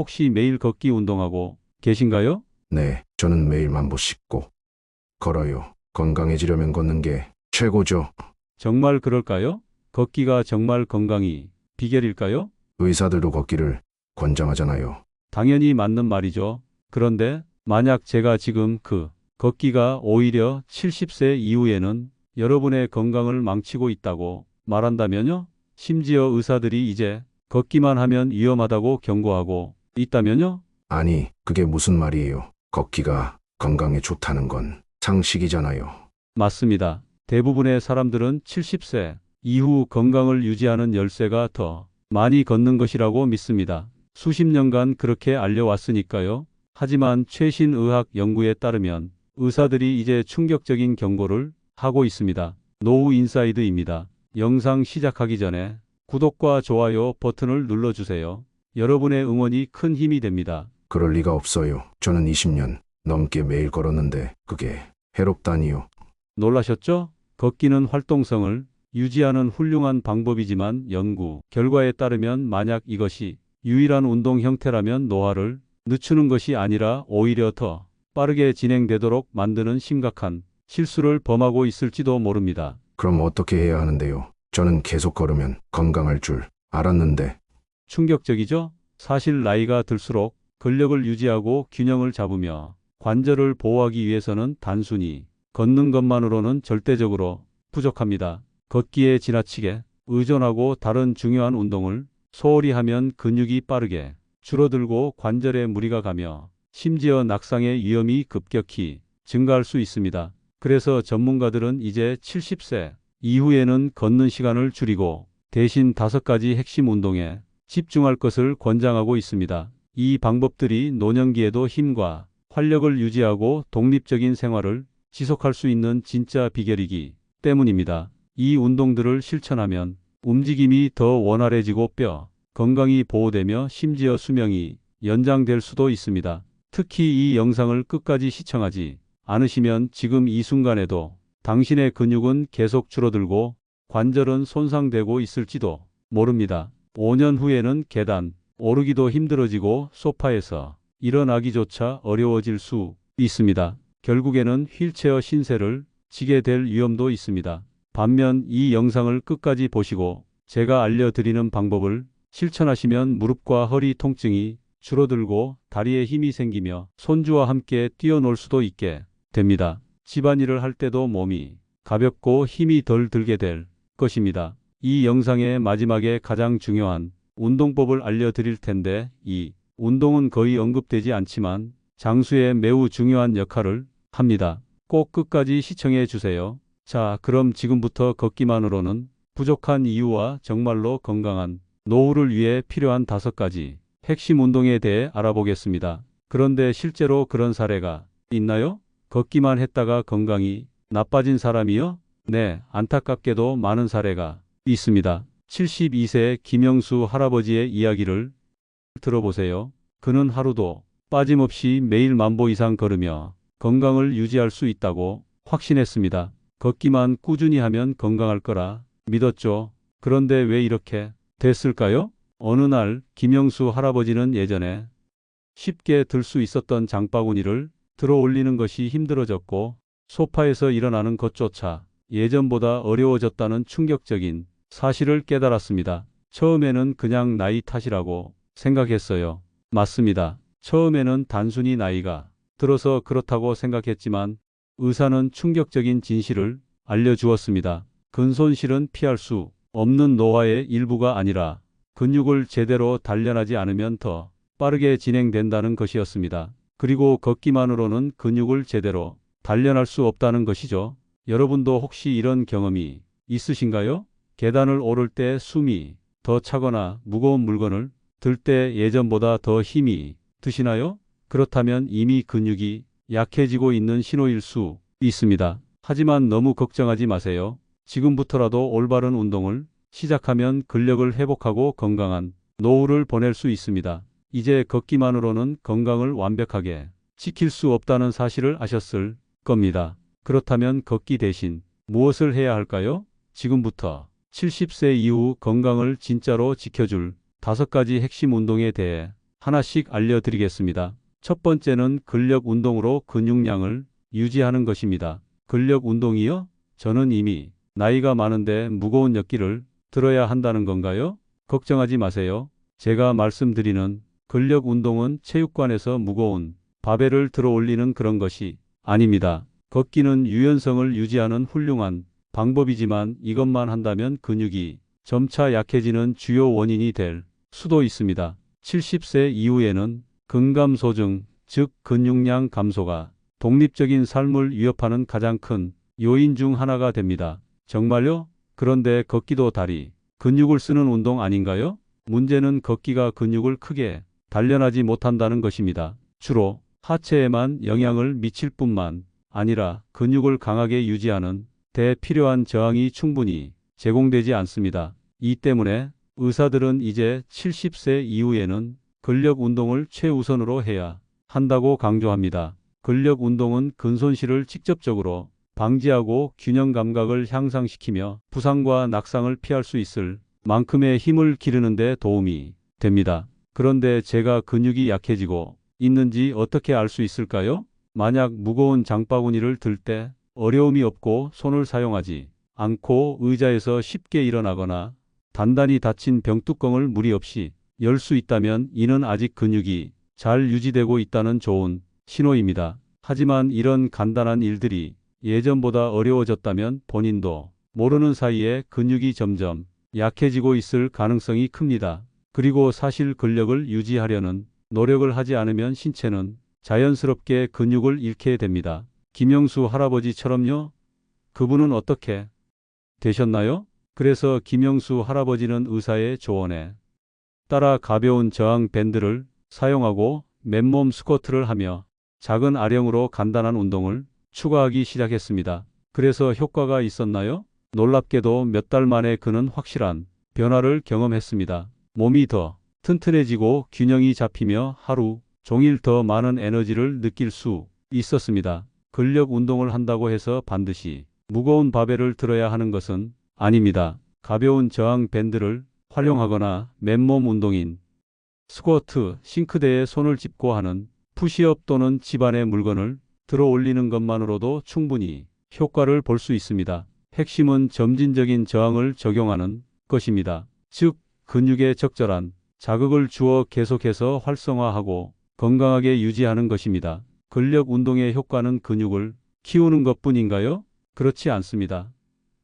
혹시 매일 걷기 운동하고 계신가요? 네, 저는 매일 만보 씻고 걸어요. 건강해지려면 걷는 게 최고죠. 정말 그럴까요? 걷기가 정말 건강이 비결일까요? 의사들도 걷기를 권장하잖아요. 당연히 맞는 말이죠. 그런데 만약 제가 지금 그 걷기가 오히려 70세 이후에는 여러분의 건강을 망치고 있다고 말한다면요? 심지어 의사들이 이제 걷기만 하면 위험하다고 경고하고 있다면요? 아니, 그게 무슨 말이에요. 걷기가 건강에 좋다는 건 상식이잖아요. 맞습니다. 대부분의 사람들은 70세 이후 건강을 유지하는 열쇠가 더 많이 걷는 것이라고 믿습니다. 수십 년간 그렇게 알려왔으니까요. 하지만 최신 의학 연구에 따르면 의사들이 이제 충격적인 경고를 하고 있습니다. 노후 인사이드입니다. 영상 시작하기 전에 구독과 좋아요 버튼을 눌러주세요. 여러분의 응원이 큰 힘이 됩니다. 그럴 리가 없어요. 저는 20년 넘게 매일 걸었는데 그게 해롭다니요. 놀라셨죠? 걷기는 활동성을 유지하는 훌륭한 방법이지만 연구 결과에 따르면 만약 이것이 유일한 운동 형태라면 노화를 늦추는 것이 아니라 오히려 더 빠르게 진행되도록 만드는 심각한 실수를 범하고 있을지도 모릅니다. 그럼 어떻게 해야 하는데요? 저는 계속 걸으면 건강할 줄 알았는데 충격적이죠? 사실 나이가 들수록 근력을 유지하고 균형을 잡으며 관절을 보호하기 위해서는 단순히 걷는 것만으로는 절대적으로 부족합니다. 걷기에 지나치게 의존하고 다른 중요한 운동을 소홀히 하면 근육이 빠르게 줄어들고 관절에 무리가 가며 심지어 낙상의 위험이 급격히 증가할 수 있습니다. 그래서 전문가들은 이제 70세 이후에는 걷는 시간을 줄이고 대신 다섯 가지 핵심 운동에 집중할 것을 권장하고 있습니다. 이 방법들이 노년기에도 힘과 활력을 유지하고 독립적인 생활을 지속할 수 있는 진짜 비결이기 때문입니다. 이 운동들을 실천하면 움직임이 더 원활해지고 뼈 건강이 보호되며 심지어 수명이 연장될 수도 있습니다. 특히 이 영상을 끝까지 시청하지 않으시면 지금 이 순간에도 당신의 근육은 계속 줄어들고 관절은 손상되고 있을지도 모릅니다. 5년 후에는 계단 오르기도 힘들어지고 소파에서 일어나기조차 어려워질 수 있습니다. 결국에는 휠체어 신세를 지게 될 위험도 있습니다. 반면 이 영상을 끝까지 보시고 제가 알려드리는 방법을 실천하시면 무릎과 허리 통증이 줄어들고 다리에 힘이 생기며 손주와 함께 뛰어놀 수도 있게 됩니다. 집안일을 할 때도 몸이 가볍고 힘이 덜 들게 될 것입니다. 이 영상의 마지막에 가장 중요한 운동법을 알려드릴 텐데 이 운동은 거의 언급되지 않지만 장수에 매우 중요한 역할을 합니다. 꼭 끝까지 시청해 주세요. 자, 그럼 지금부터 걷기만으로는 부족한 이유와 정말로 건강한 노후를 위해 필요한 다섯 가지 핵심 운동에 대해 알아보겠습니다. 그런데 실제로 그런 사례가 있나요? 걷기만 했다가 건강이 나빠진 사람이요? 네, 안타깝게도 많은 사례가 있습니다. 72세 김영수 할아버지의 이야기를 들어보세요. 그는 하루도 빠짐없이 매일 만보 이상 걸으며 건강을 유지할 수 있다고 확신했습니다. 걷기만 꾸준히 하면 건강할 거라 믿었죠. 그런데 왜 이렇게 됐을까요? 어느 날 김영수 할아버지는 예전에 쉽게 들 수 있었던 장바구니를 들어 올리는 것이 힘들어졌고 소파에서 일어나는 것조차 예전보다 어려워졌다는 충격적인 사실을 깨달았습니다. 처음에는 그냥 나이 탓이라고 생각했어요. 맞습니다. 처음에는 단순히 나이가 들어서 그렇다고 생각했지만 의사는 충격적인 진실을 알려주었습니다. 근손실은 피할 수 없는 노화의 일부가 아니라 근육을 제대로 단련하지 않으면 더 빠르게 진행된다는 것이었습니다. 그리고 걷기만으로는 근육을 제대로 단련할 수 없다는 것이죠. 여러분도 혹시 이런 경험이 있으신가요? 계단을 오를 때 숨이 더 차거나 무거운 물건을 들 때 예전보다 더 힘이 드시나요? 그렇다면 이미 근육이 약해지고 있는 신호일 수 있습니다. 하지만 너무 걱정하지 마세요. 지금부터라도 올바른 운동을 시작하면 근력을 회복하고 건강한 노후를 보낼 수 있습니다. 이제 걷기만으로는 건강을 완벽하게 지킬 수 없다는 사실을 아셨을 겁니다. 그렇다면 걷기 대신 무엇을 해야 할까요? 지금부터 70세 이후 건강을 진짜로 지켜줄 다섯 가지 핵심 운동에 대해 하나씩 알려드리겠습니다. 첫 번째는 근력 운동으로 근육량을 유지하는 것입니다. 근력 운동이요? 저는 이미 나이가 많은데 무거운 역기를 들어야 한다는 건가요? 걱정하지 마세요. 제가 말씀드리는 근력 운동은 체육관에서 무거운 바벨을 들어 올리는 그런 것이 아닙니다. 걷기는 유연성을 유지하는 훌륭한 방법이지만 이것만 한다면 근육이 점차 약해지는 주요 원인이 될 수도 있습니다. 70세 이후에는 근감소증, 즉 근육량 감소가 독립적인 삶을 위협하는 가장 큰 요인 중 하나가 됩니다. 정말요? 그런데 걷기도 다리, 근육을 쓰는 운동 아닌가요? 문제는 걷기가 근육을 크게 단련하지 못한다는 것입니다. 주로 하체에만 영향을 미칠 뿐만 아니라 근육을 강하게 유지하는 데 필요한 저항이 충분히 제공되지 않습니다. 이 때문에 의사들은 이제 70세 이후에는 근력 운동을 최우선으로 해야 한다고 강조합니다. 근력 운동은 근손실을 직접적으로 방지하고 균형 감각을 향상시키며 부상과 낙상을 피할 수 있을 만큼의 힘을 기르는 데 도움이 됩니다. 그런데 제가 근육이 약해지고 있는지 어떻게 알 수 있을까요? 만약 무거운 장바구니를 들 때 어려움이 없고 손을 사용하지 않고 의자에서 쉽게 일어나거나 단단히 닫힌 병뚜껑을 무리 없이 열 수 있다면 이는 아직 근육이 잘 유지되고 있다는 좋은 신호입니다. 하지만 이런 간단한 일들이 예전보다 어려워졌다면 본인도 모르는 사이에 근육이 점점 약해지고 있을 가능성이 큽니다. 그리고 사실 근력을 유지하려는 노력을 하지 않으면 신체는 자연스럽게 근육을 잃게 됩니다. 김영수 할아버지처럼요? 그분은 어떻게 되셨나요? 그래서 김영수 할아버지는 의사의 조언에 따라 가벼운 저항 밴드를 사용하고 맨몸 스쿼트를 하며 작은 아령으로 간단한 운동을 추가하기 시작했습니다. 그래서 효과가 있었나요? 놀랍게도 몇 달 만에 그는 확실한 변화를 경험했습니다. 몸이 더 튼튼해지고 균형이 잡히며 하루 종일 더 많은 에너지를 느낄 수 있었습니다. 근력 운동을 한다고 해서 반드시 무거운 바벨을 들어야 하는 것은 아닙니다. 가벼운 저항 밴드를 활용하거나 맨몸 운동인 스쿼트, 싱크대에 손을 짚고 하는 푸시업 또는 집안의 물건을 들어 올리는 것만으로도 충분히 효과를 볼 수 있습니다. 핵심은 점진적인 저항을 적용하는 것입니다. 즉, 근육에 적절한 자극을 주어 계속해서 활성화하고 건강하게 유지하는 것입니다. 근력 운동의 효과는 근육을 키우는 것 뿐인가요? 그렇지 않습니다.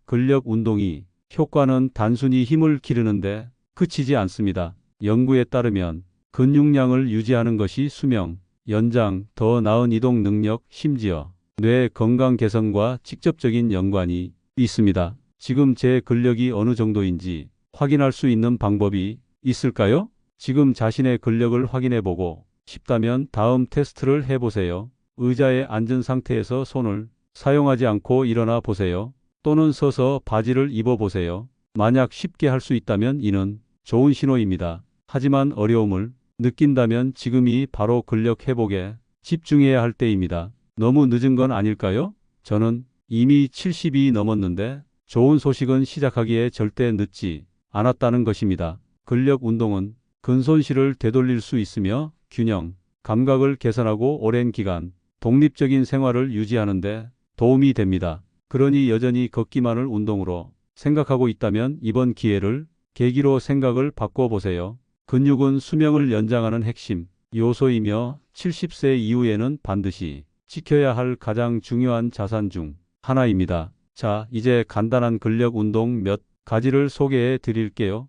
근력 운동이 효과는 단순히 힘을 기르는데 그치지 않습니다. 연구에 따르면 근육량을 유지하는 것이 수명, 연장, 더 나은 이동 능력, 심지어 뇌 건강 개선과 직접적인 연관이 있습니다. 지금 제 근력이 어느 정도인지 확인할 수 있는 방법이 있을까요? 지금 자신의 근력을 확인해 보고 싶다면 다음 테스트를 해보세요. 의자에 앉은 상태에서 손을 사용하지 않고 일어나 보세요. 또는 서서 바지를 입어 보세요. 만약 쉽게 할 수 있다면 이는 좋은 신호입니다. 하지만 어려움을 느낀다면 지금이 바로 근력 회복에 집중해야 할 때입니다. 너무 늦은 건 아닐까요? 저는 이미 70이 넘었는데 좋은 소식은 시작하기에 절대 늦지 않았다는 것입니다. 근력 운동은 근손실을 되돌릴 수 있으며 균형, 감각을 개선하고 오랜 기간 독립적인 생활을 유지하는 데 도움이 됩니다. 그러니 여전히 걷기만을 운동으로 생각하고 있다면 이번 기회를 계기로 생각을 바꿔보세요. 근육은 수명을 연장하는 핵심 요소이며 70세 이후에는 반드시 지켜야 할 가장 중요한 자산 중 하나입니다. 자, 이제 간단한 근력 운동 몇 가지를 소개해 드릴게요.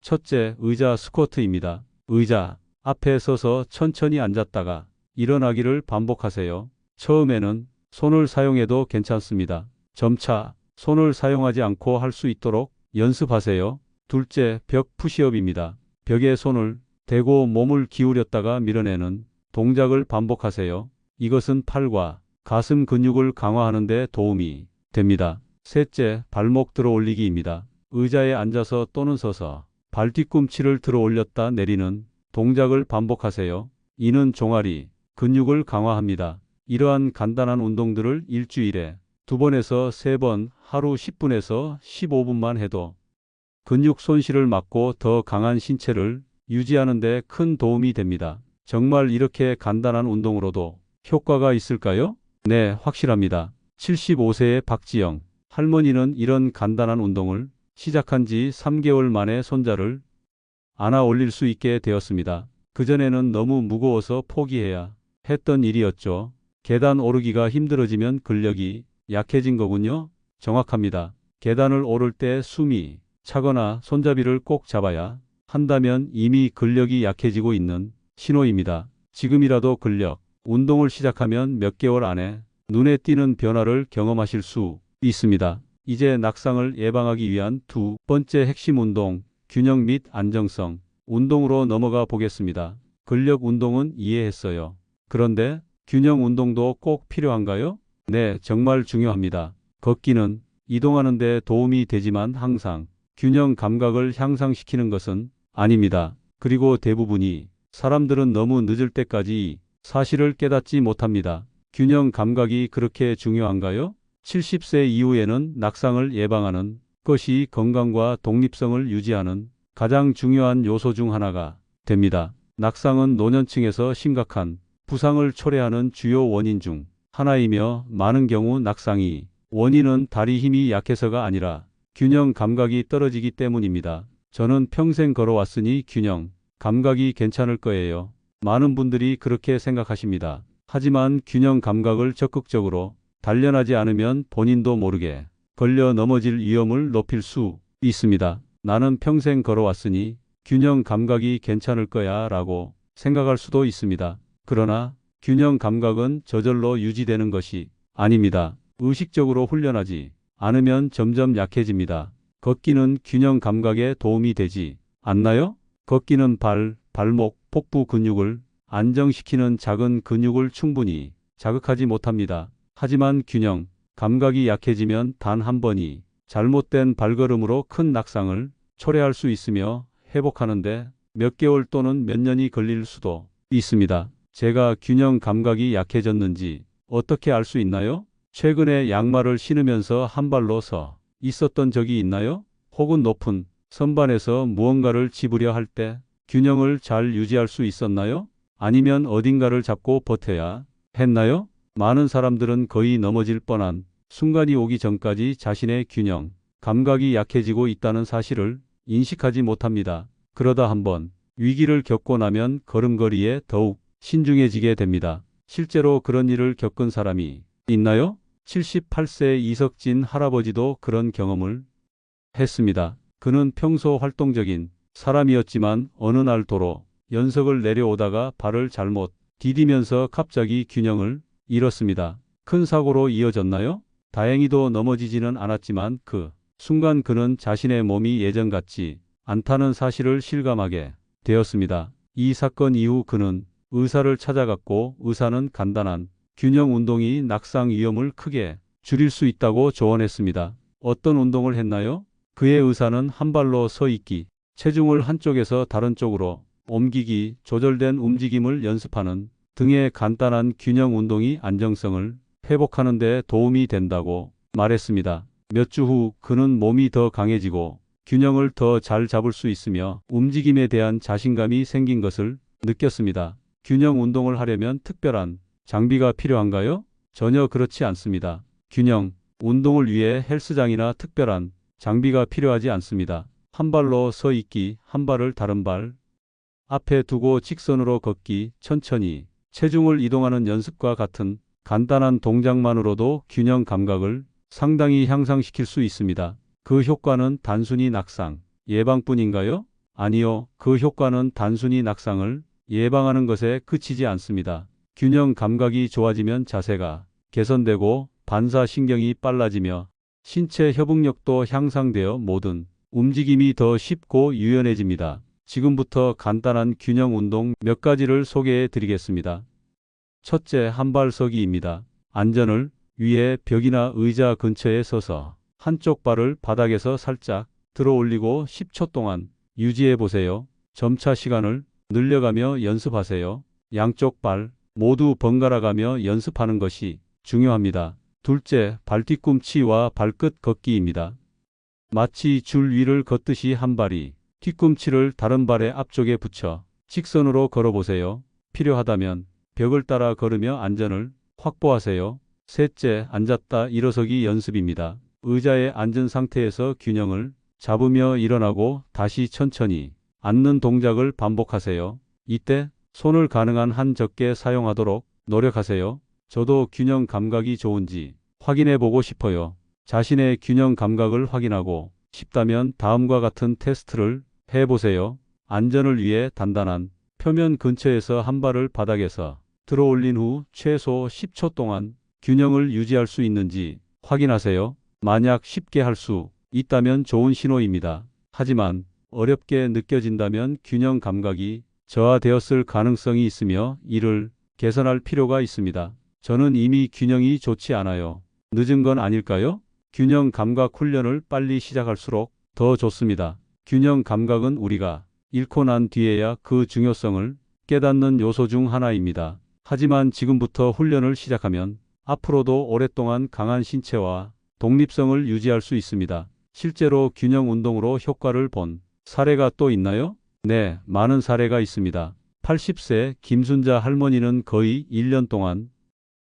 첫째, 의자 스쿼트입니다. 의자 앞에 서서 천천히 앉았다가 일어나기를 반복하세요. 처음에는 손을 사용해도 괜찮습니다. 점차 손을 사용하지 않고 할 수 있도록 연습하세요. 둘째, 벽 푸시업입니다. 벽에 손을 대고 몸을 기울였다가 밀어내는 동작을 반복하세요. 이것은 팔과 가슴 근육을 강화하는 데 도움이 됩니다. 셋째, 발목 들어 올리기입니다. 의자에 앉아서 또는 서서 발 뒤꿈치를 들어 올렸다 내리는 동작을 반복하세요. 이는 종아리, 근육을 강화합니다. 이러한 간단한 운동들을 일주일에 두 번에서 세 번 하루 10분에서 15분만 해도 근육 손실을 막고 더 강한 신체를 유지하는 데 큰 도움이 됩니다. 정말 이렇게 간단한 운동으로도 효과가 있을까요? 네, 확실합니다. 75세의 박지영 할머니는 이런 간단한 운동을 시작한 지 3개월 만에 손자를 안아 올릴 수 있게 되었습니다. 그전에는 너무 무거워서 포기해야 했던 일이었죠. 계단 오르기가 힘들어지면 근력이 약해진 거군요. 정확합니다. 계단을 오를 때 숨이 차거나 손잡이를 꼭 잡아야 한다면 이미 근력이 약해지고 있는 신호입니다. 지금이라도 근력, 운동을 시작하면 몇 개월 안에 눈에 띄는 변화를 경험하실 수 있습니다. 이제 낙상을 예방하기 위한 두 번째 핵심 운동, 균형 및 안정성 운동으로 넘어가 보겠습니다. 근력 운동은 이해했어요. 그런데 균형 운동도 꼭 필요한가요? 네, 정말 중요합니다. 걷기는 이동하는 데 도움이 되지만 항상 균형 감각을 향상시키는 것은 아닙니다. 그리고 대부분이 사람들은 너무 늦을 때까지 사실을 깨닫지 못합니다. 균형 감각이 그렇게 중요한가요? 70세 이후에는 낙상을 예방하는 것이 건강과 독립성을 유지하는 가장 중요한 요소 중 하나가 됩니다. 낙상은 노년층에서 심각한 부상을 초래하는 주요 원인 중 하나이며 많은 경우 낙상이 원인은 다리 힘이 약해서가 아니라 균형 감각이 떨어지기 때문입니다. 저는 평생 걸어왔으니 균형 감각이 괜찮을 거예요. 많은 분들이 그렇게 생각하십니다. 하지만 균형 감각을 적극적으로 단련하지 않으면 본인도 모르게 걸려 넘어질 위험을 높일 수 있습니다. 나는 평생 걸어왔으니 균형 감각이 괜찮을 거야 라고 생각할 수도 있습니다. 그러나 균형 감각은 저절로 유지되는 것이 아닙니다. 의식적으로 훈련하지 않으면 점점 약해집니다. 걷기는 균형 감각에 도움이 되지 않나요? 걷기는 발, 발목, 복부 근육을 안정시키는 작은 근육을 충분히 자극하지 못합니다. 하지만 균형, 감각이 약해지면 단 한 번이 잘못된 발걸음으로 큰 낙상을 초래할 수 있으며 회복하는데 몇 개월 또는 몇 년이 걸릴 수도 있습니다. 제가 균형 감각이 약해졌는지 어떻게 알 수 있나요? 최근에 양말을 신으면서 한 발로 서 있었던 적이 있나요? 혹은 높은 선반에서 무언가를 집으려 할 때 균형을 잘 유지할 수 있었나요? 아니면 어딘가를 잡고 버텨야 했나요? 많은 사람들은 거의 넘어질 뻔한 순간이 오기 전까지 자신의 균형, 감각이 약해지고 있다는 사실을 인식하지 못합니다. 그러다 한번 위기를 겪고 나면 걸음걸이에 더욱 신중해지게 됩니다. 실제로 그런 일을 겪은 사람이 있나요? 78세 이석진 할아버지도 그런 경험을 했습니다. 그는 평소 활동적인 사람이었지만 어느 날 도로 연석을 내려오다가 발을 잘못 디디면서 갑자기 균형을 잃었습니다. 큰 사고로 이어졌나요? 다행히도 넘어지지는 않았지만 그 순간 그는 자신의 몸이 예전 같지 않다는 사실을 실감하게 되었습니다. 이 사건 이후 그는 의사를 찾아갔고 의사는 간단한 균형 운동이 낙상 위험을 크게 줄일 수 있다고 조언했습니다. 어떤 운동을 했나요? 그의 의사는 한 발로 서 있기, 체중을 한쪽에서 다른 쪽으로 옮기기, 조절된 움직임을 연습하는 등의 간단한 균형 운동이 안정성을 회복하는 데 도움이 된다고 말했습니다. 몇 주 후 그는 몸이 더 강해지고 균형을 더 잘 잡을 수 있으며 움직임에 대한 자신감이 생긴 것을 느꼈습니다. 균형 운동을 하려면 특별한 장비가 필요한가요? 전혀 그렇지 않습니다. 균형 운동을 위해 헬스장이나 특별한 장비가 필요하지 않습니다. 한 발로 서 있기, 한 발을 다른 발 앞에 두고 직선으로 걷기, 천천히 체중을 이동하는 연습과 같은 간단한 동작만으로도 균형 감각을 상당히 향상시킬 수 있습니다. 그 효과는 단순히 낙상 예방뿐인가요? 아니요. 그 효과는 단순히 낙상을 예방하는 것에 그치지 않습니다. 균형 감각이 좋아지면 자세가 개선되고 반사신경이 빨라지며 신체 협응력도 향상되어 모든 움직임이 더 쉽고 유연해집니다. 지금부터 간단한 균형 운동 몇 가지를 소개해 드리겠습니다. 첫째, 한발서기입니다. 안전을 위해 벽이나 의자 근처에 서서 한쪽 발을 바닥에서 살짝 들어 올리고 10초 동안 유지해 보세요. 점차 시간을 늘려가며 연습하세요. 양쪽 발 모두 번갈아 가며 연습하는 것이 중요합니다. 둘째, 발뒤꿈치와 발끝 걷기입니다. 마치 줄 위를 걷듯이 한 발이 뒤꿈치를 다른 발의 앞쪽에 붙여 직선으로 걸어보세요. 필요하다면 벽을 따라 걸으며 안전을 확보하세요. 셋째, 앉았다 일어서기 연습입니다. 의자에 앉은 상태에서 균형을 잡으며 일어나고 다시 천천히 앉는 동작을 반복하세요. 이때 손을 가능한 한 적게 사용하도록 노력하세요. 저도 균형 감각이 좋은지 확인해 보고 싶어요. 자신의 균형 감각을 확인하고 싶다면 다음과 같은 테스트를 해보세요. 안전을 위해 단단한 표면 근처에서 한 발을 바닥에서 들어 올린 후 최소 10초 동안 균형을 유지할 수 있는지 확인하세요. 만약 쉽게 할 수 있다면 좋은 신호입니다. 하지만 어렵게 느껴진다면 균형 감각이 저하되었을 가능성이 있으며 이를 개선할 필요가 있습니다. 저는 이미 균형이 좋지 않아요. 늦은 건 아닐까요? 균형 감각 훈련을 빨리 시작할수록 더 좋습니다. 균형 감각은 우리가 잃고 난 뒤에야 그 중요성을 깨닫는 요소 중 하나입니다. 하지만 지금부터 훈련을 시작하면 앞으로도 오랫동안 강한 신체와 독립성을 유지할 수 있습니다. 실제로 균형 운동으로 효과를 본 사례가 또 있나요? 네, 많은 사례가 있습니다. 80세 김순자 할머니는 거의 1년 동안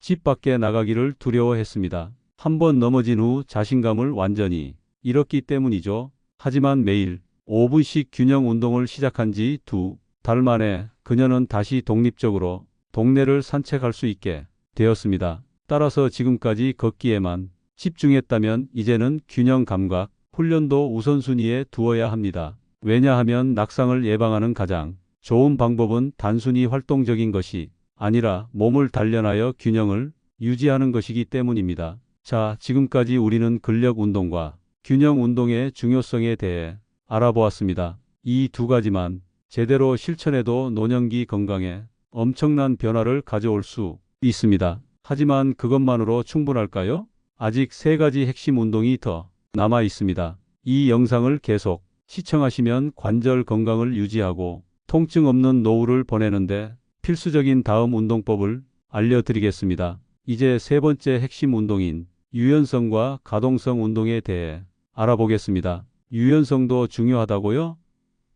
집 밖에 나가기를 두려워했습니다. 한 번 넘어진 후 자신감을 완전히 잃었기 때문이죠. 하지만 매일 5분씩 균형 운동을 시작한 지 두 달 만에 그녀는 다시 독립적으로 동네를 산책할 수 있게 되었습니다. 따라서 지금까지 걷기에만 집중했다면 이제는 균형 감각 훈련도 우선순위에 두어야 합니다. 왜냐하면 낙상을 예방하는 가장 좋은 방법은 단순히 활동적인 것이 아니라 몸을 단련하여 균형을 유지하는 것이기 때문입니다. 자, 지금까지 우리는 근력 운동과 균형 운동의 중요성에 대해 알아보았습니다. 이 두 가지만 제대로 실천해도 노년기 건강에 엄청난 변화를 가져올 수 있습니다. 하지만 그것만으로 충분할까요? 아직 세 가지 핵심 운동이 더 남아 있습니다. 이 영상을 계속 시청하시면 관절 건강을 유지하고 통증 없는 노후를 보내는데 필수적인 다음 운동법을 알려드리겠습니다. 이제 세 번째 핵심 운동인 유연성과 가동성 운동에 대해 알아보겠습니다. 유연성도 중요하다고요?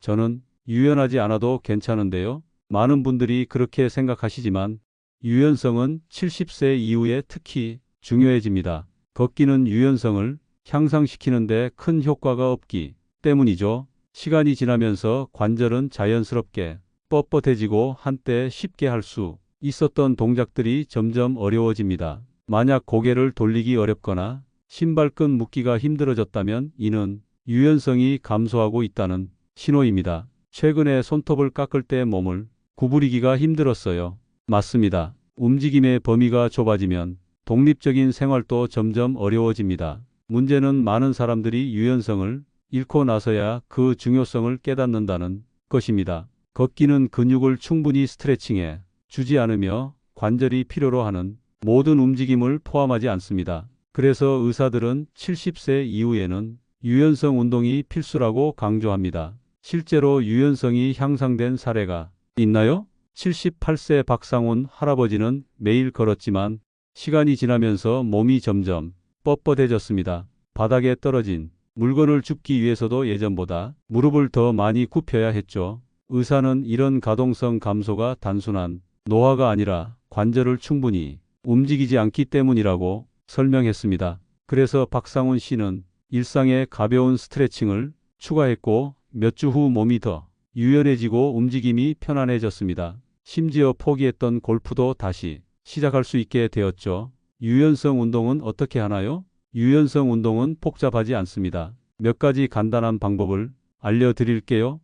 저는 유연하지 않아도 괜찮은데요. 많은 분들이 그렇게 생각하시지만 유연성은 70세 이후에 특히 중요해집니다. 걷기는 유연성을 향상시키는데 큰 효과가 없기 때문이죠. 시간이 지나면서 관절은 자연스럽게 뻣뻣해지고 한때 쉽게 할 수 있었던 동작들이 점점 어려워집니다. 만약 고개를 돌리기 어렵거나 신발끈 묶기가 힘들어졌다면 이는 유연성이 감소하고 있다는 신호입니다. 최근에 손톱을 깎을 때 몸을 구부리기가 힘들었어요. 맞습니다. 움직임의 범위가 좁아지면 독립적인 생활도 점점 어려워집니다. 문제는 많은 사람들이 유연성을 잃고 나서야 그 중요성을 깨닫는다는 것입니다. 걷기는 근육을 충분히 스트레칭해 주지 않으며 관절이 필요로 하는 모든 움직임을 포함하지 않습니다. 그래서 의사들은 70세 이후에는 유연성 운동이 필수라고 강조합니다. 실제로 유연성이 향상된 사례가 있나요? 78세 박상훈 할아버지는 매일 걸었지만 시간이 지나면서 몸이 점점 뻣뻣해졌습니다. 바닥에 떨어진 물건을 줍기 위해서도 예전보다 무릎을 더 많이 굽혀야 했죠. 의사는 이런 가동성 감소가 단순한 노화가 아니라 관절을 충분히 움직이지 않기 때문이라고 설명했습니다. 그래서 박상훈 씨는 일상에 가벼운 스트레칭을 추가했고 몇 주 후 몸이 더 유연해지고 움직임이 편안해졌습니다. 심지어 포기했던 골프도 다시 시작할 수 있게 되었죠. 유연성 운동은 어떻게 하나요? 유연성 운동은 복잡하지 않습니다. 몇 가지 간단한 방법을 알려드릴게요.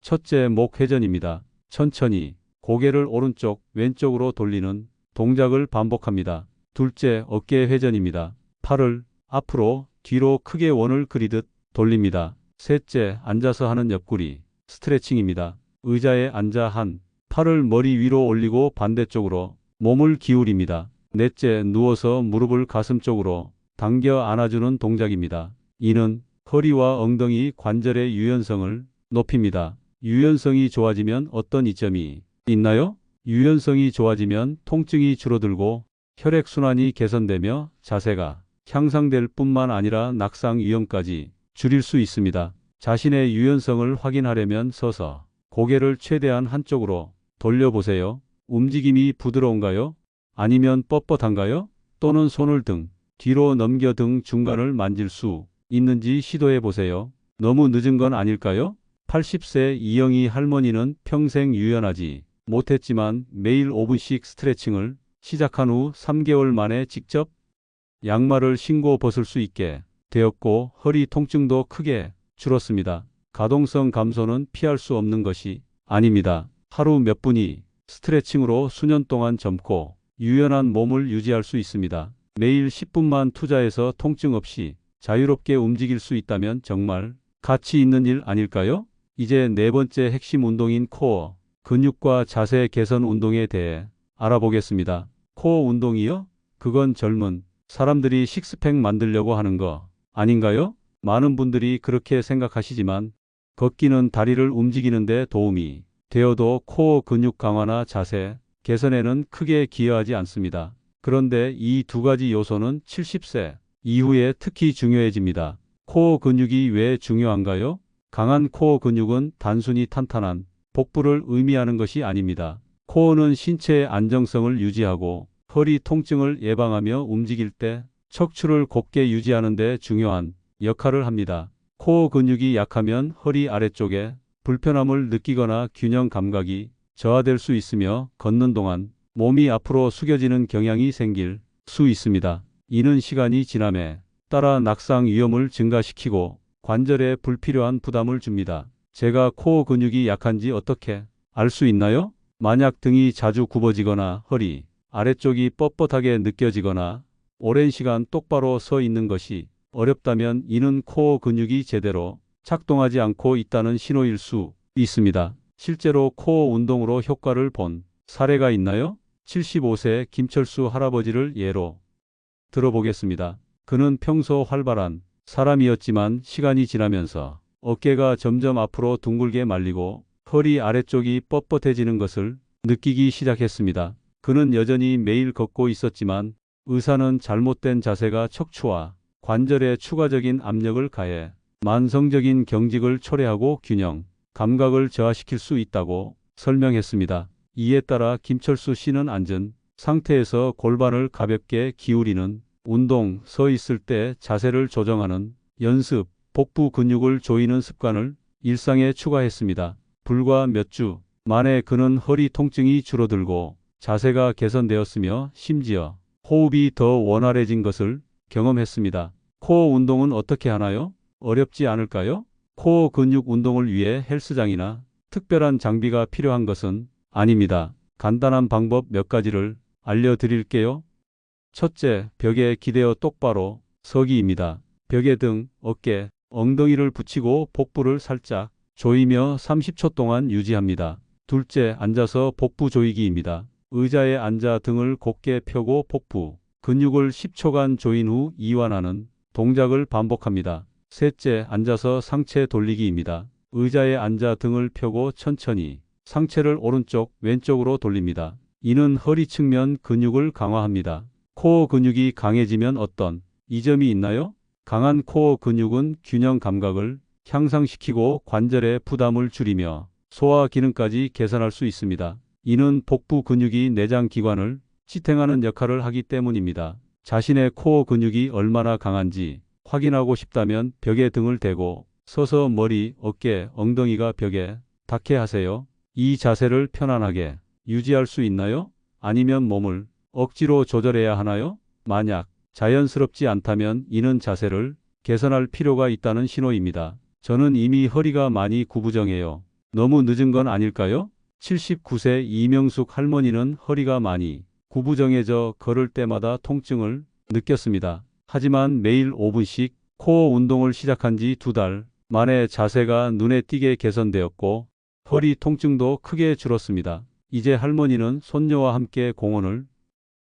첫째, 목 회전입니다. 천천히 고개를 오른쪽, 왼쪽으로 돌리는 동작을 반복합니다. 둘째, 어깨 회전입니다. 팔을 앞으로, 뒤로 크게 원을 그리듯 돌립니다. 셋째, 앉아서 하는 옆구리 스트레칭입니다. 의자에 앉아 한 팔을 머리 위로 올리고 반대쪽으로 몸을 기울입니다. 넷째, 누워서 무릎을 가슴 쪽으로 당겨 안아주는 동작입니다. 이는 허리와 엉덩이 관절의 유연성을 높입니다. 유연성이 좋아지면 어떤 이점이 있나요? 유연성이 좋아지면 통증이 줄어들고 혈액순환이 개선되며 자세가 향상될 뿐만 아니라 낙상 위험까지 줄일 수 있습니다. 자신의 유연성을 확인하려면 서서 고개를 최대한 한쪽으로 돌려보세요. 움직임이 부드러운가요? 아니면 뻣뻣한가요? 또는 손을 등 뒤로 넘겨 등 중간을 만질 수 있는지 시도해 보세요. 너무 늦은 건 아닐까요? 80세 이영희 할머니는 평생 유연하지 못했지만 매일 5분씩 스트레칭을 시작한 후 3개월 만에 직접 양말을 신고 벗을 수 있게 되었고 허리 통증도 크게 줄었습니다. 가동성 감소는 피할 수 없는 것이 아닙니다. 하루 몇 분이 스트레칭으로 수년 동안 젊고 유연한 몸을 유지할 수 있습니다. 매일 10분만 투자해서 통증 없이 자유롭게 움직일 수 있다면 정말 가치 있는 일 아닐까요? 이제 네 번째 핵심 운동인 코어, 근육과 자세 개선 운동에 대해 알아보겠습니다. 코어 운동이요? 그건 젊은 사람들이 식스팩 만들려고 하는 거 아닌가요? 많은 분들이 그렇게 생각하시지만 걷기는 다리를 움직이는데 도움이 되어도 코어 근육 강화나 자세 개선에는 크게 기여하지 않습니다. 그런데 이 두 가지 요소는 70세 이후에 특히 중요해집니다. 코어 근육이 왜 중요한가요? 강한 코어 근육은 단순히 탄탄한 복부를 의미하는 것이 아닙니다. 코어는 신체의 안정성을 유지하고 허리 통증을 예방하며 움직일 때 척추를 곱게 유지하는 데 중요한 역할을 합니다. 코어 근육이 약하면 허리 아래쪽에 불편함을 느끼거나 균형 감각이 저하될 수 있으며 걷는 동안 몸이 앞으로 숙여지는 경향이 생길 수 있습니다. 이는 시간이 지남에 따라 낙상 위험을 증가시키고 관절에 불필요한 부담을 줍니다. 제가 코어 근육이 약한지 어떻게 알 수 있나요? 만약 등이 자주 굽어지거나 허리 아래쪽이 뻣뻣하게 느껴지거나 오랜 시간 똑바로 서 있는 것이 어렵다면 이는 코어 근육이 제대로 작동하지 않고 있다는 신호일 수 있습니다. 실제로 코어 운동으로 효과를 본 사례가 있나요? 75세 김철수 할아버지를 예로 들어보겠습니다. 그는 평소 활발한 사람이었지만 시간이 지나면서 어깨가 점점 앞으로 둥글게 말리고 허리 아래쪽이 뻣뻣해지는 것을 느끼기 시작했습니다. 그는 여전히 매일 걷고 있었지만 의사는 잘못된 자세가 척추와 관절에 추가적인 압력을 가해 만성적인 경직을 초래하고 균형, 감각을 저하시킬 수 있다고 설명했습니다. 이에 따라 김철수 씨는 앉은 상태에서 골반을 가볍게 기울이는 운동, 서 있을 때 자세를 조정하는 연습, 복부 근육을 조이는 습관을 일상에 추가했습니다. 불과 몇 주 만에 그는 허리 통증이 줄어들고 자세가 개선되었으며 심지어 호흡이 더 원활해진 것을 경험했습니다. 코어 운동은 어떻게 하나요? 어렵지 않을까요? 코어 근육 운동을 위해 헬스장이나 특별한 장비가 필요한 것은 아닙니다. 간단한 방법 몇 가지를 알려드릴게요. 첫째, 벽에 기대어 똑바로 서기입니다. 벽에 등, 어깨, 엉덩이를 붙이고 복부를 살짝 조이며 30초 동안 유지합니다. 둘째, 앉아서 복부 조이기입니다. 의자에 앉아 등을 곧게 펴고 복부, 근육을 10초간 조인 후 이완하는 동작을 반복합니다. 셋째, 앉아서 상체 돌리기입니다. 의자에 앉아 등을 펴고 천천히 상체를 오른쪽, 왼쪽으로 돌립니다. 이는 허리 측면 근육을 강화합니다. 코어 근육이 강해지면 어떤 이점이 있나요? 강한 코어 근육은 균형 감각을 향상시키고 관절의 부담을 줄이며 소화 기능까지 개선할 수 있습니다. 이는 복부 근육이 내장 기관을 지탱하는 역할을 하기 때문입니다. 자신의 코어 근육이 얼마나 강한지 확인하고 싶다면 벽에 등을 대고 서서 머리, 어깨, 엉덩이가 벽에 닿게 하세요. 이 자세를 편안하게 유지할 수 있나요? 아니면 몸을 억지로 조절해야 하나요? 만약 자연스럽지 않다면 이는 자세를 개선할 필요가 있다는 신호입니다. 저는 이미 허리가 많이 구부정해요. 너무 늦은 건 아닐까요? 79세 이명숙 할머니는 허리가 많이 구부정해져 걸을 때마다 통증을 느꼈습니다. 하지만 매일 5분씩 코어 운동을 시작한 지 두 달 만에 자세가 눈에 띄게 개선되었고 허리 통증도 크게 줄었습니다. 이제 할머니는 손녀와 함께 공원을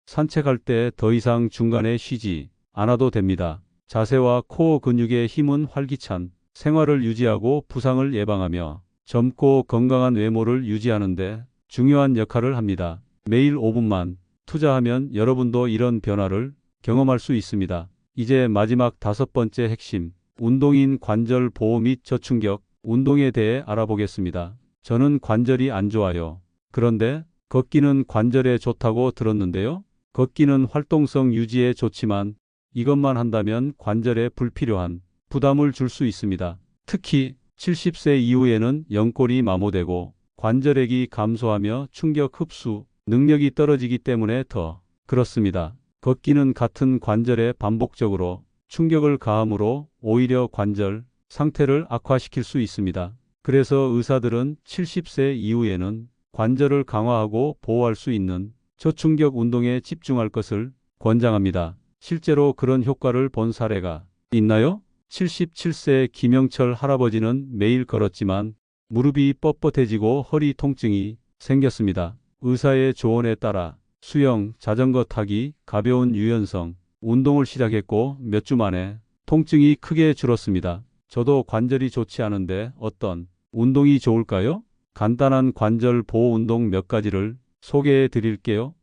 산책할 때 더 이상 중간에 쉬지 않아도 됩니다. 자세와 코어 근육의 힘은 활기찬 생활을 유지하고 부상을 예방하며 젊고 건강한 외모를 유지하는데 중요한 역할을 합니다. 매일 5분만 투자하면 여러분도 이런 변화를 경험할 수 있습니다. 이제 마지막 다섯 번째 핵심 운동인 관절 보호 및 저충격 운동에 대해 알아보겠습니다. 저는 관절이 안 좋아요. 그런데 걷기는 관절에 좋다고 들었는데요. 걷기는 활동성 유지에 좋지만 이것만 한다면 관절에 불필요한 부담을 줄 수 있습니다. 특히 70세 이후에는 연골이 마모되고 관절액이 감소하며 충격 흡수 능력이 떨어지기 때문에 더 그렇습니다. 걷기는 같은 관절에 반복적으로 충격을 가함으로 오히려 관절 상태를 악화시킬 수 있습니다. 그래서 의사들은 70세 이후에는 관절을 강화하고 보호할 수 있는 저충격 운동에 집중할 것을 권장합니다. 실제로 그런 효과를 본 사례가 있나요? 77세 김영철 할아버지는 매일 걸었지만 무릎이 뻣뻣해지고 허리 통증이 생겼습니다. 의사의 조언에 따라 수영, 자전거 타기, 가벼운 유연성, 운동을 시작했고 몇 주 만에 통증이 크게 줄었습니다. 저도 관절이 좋지 않은데 어떤 운동이 좋을까요? 간단한 관절 보호 운동 몇 가지를 소개해 드릴게요.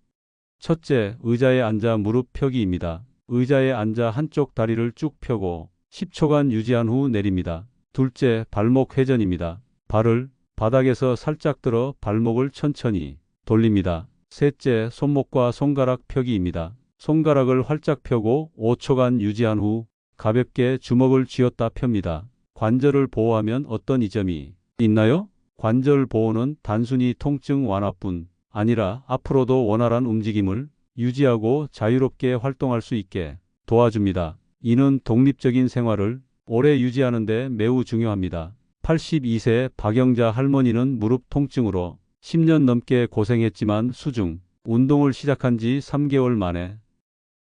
첫째, 의자에 앉아 무릎 펴기입니다. 의자에 앉아 한쪽 다리를 쭉 펴고 10초간 유지한 후 내립니다. 둘째, 발목 회전입니다. 발을 바닥에서 살짝 들어 발목을 천천히 돌립니다. 셋째, 손목과 손가락 펴기입니다. 손가락을 활짝 펴고 5초간 유지한 후 가볍게 주먹을 쥐었다 펴니다. 관절을 보호하면 어떤 이점이 있나요? 관절 보호는 단순히 통증 완화뿐 아니라 앞으로도 원활한 움직임을 유지하고 자유롭게 활동할 수 있게 도와줍니다. 이는 독립적인 생활을 오래 유지하는 데 매우 중요합니다. 82세 박영자 할머니는 무릎 통증으로 10년 넘게 고생했지만 수중 운동을 시작한 지 3개월 만에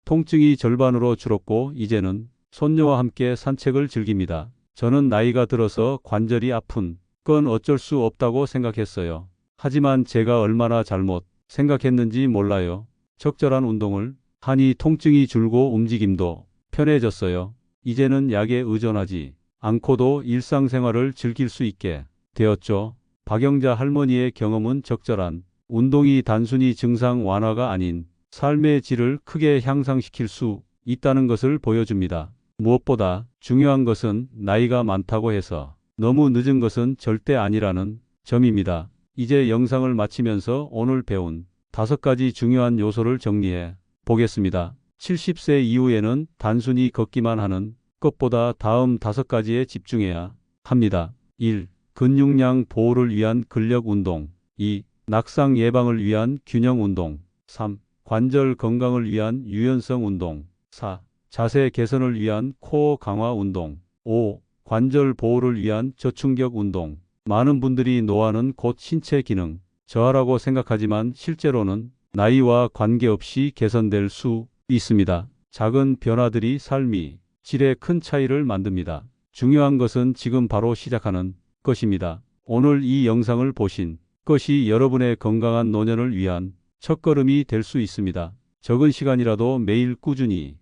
통증이 절반으로 줄었고 이제는 손녀와 함께 산책을 즐깁니다. 저는 나이가 들어서 관절이 아픈 건 어쩔 수 없다고 생각했어요. 하지만 제가 얼마나 잘못 생각했는지 몰라요. 적절한 운동을 하니 통증이 줄고 움직임도 편해졌어요. 이제는 약에 의존하지 않고도 일상생활을 즐길 수 있게 되었죠. 박영자 할머니의 경험은 적절한 운동이 단순히 증상 완화가 아닌 삶의 질을 크게 향상시킬 수 있다는 것을 보여줍니다. 무엇보다 중요한 것은 나이가 많다고 해서 너무 늦은 것은 절대 아니라는 점입니다. 이제 영상을 마치면서 오늘 배운 다섯 가지 중요한 요소를 정리해 보겠습니다. 70세 이후에는 단순히 걷기만 하는 것보다 다음 다섯 가지에 집중해야 합니다. 1. 근육량 보호를 위한 근력 운동. 2. 낙상 예방을 위한 균형 운동. 3. 관절 건강을 위한 유연성 운동. 4. 자세 개선을 위한 코어 강화 운동. 5. 관절 보호를 위한 저충격 운동. 많은 분들이 노화는 곧 신체 기능 저하라고 생각하지만 실제로는 나이와 관계없이 개선될 수 있습니다. 작은 변화들이 삶이 질에 큰 차이를 만듭니다. 중요한 것은 지금 바로 시작하는 것입니다. 오늘 이 영상을 보신 것이 여러분의 건강한 노년을 위한 첫걸음이 될 수 있습니다. 적은 시간이라도 매일 꾸준히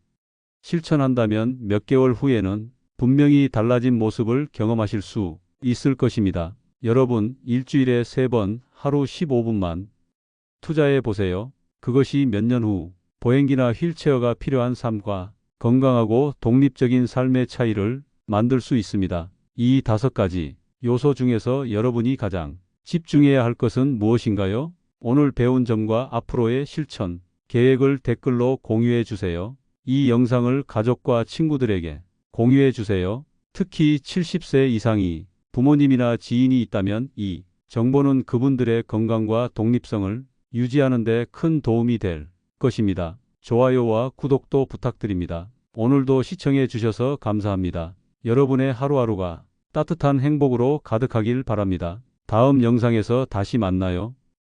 실천한다면 몇 개월 후에는 분명히 달라진 모습을 경험하실 수 있을 것입니다. 여러분, 일주일에 3번 하루 15분만 투자해 보세요. 그것이 몇 년 후 보행기나 휠체어가 필요한 삶과 건강하고 독립적인 삶의 차이를 만들 수 있습니다. 이 다섯 가지 요소 중에서 여러분이 가장 집중해야 할 것은 무엇인가요? 오늘 배운 점과 앞으로의 실천 계획을 댓글로 공유해 주세요. 이 영상을 가족과 친구들에게 공유해 주세요. 특히 70세 이상이 부모님이나 지인이 있다면 이 정보는 그분들의 건강과 독립성을 유지하는 데 큰 도움이 될 것입니다. 좋아요와 구독도 부탁드립니다. 오늘도 시청해 주셔서 감사합니다. 여러분의 하루하루가 따뜻한 행복으로 가득하길 바랍니다. 다음 영상에서 다시 만나요.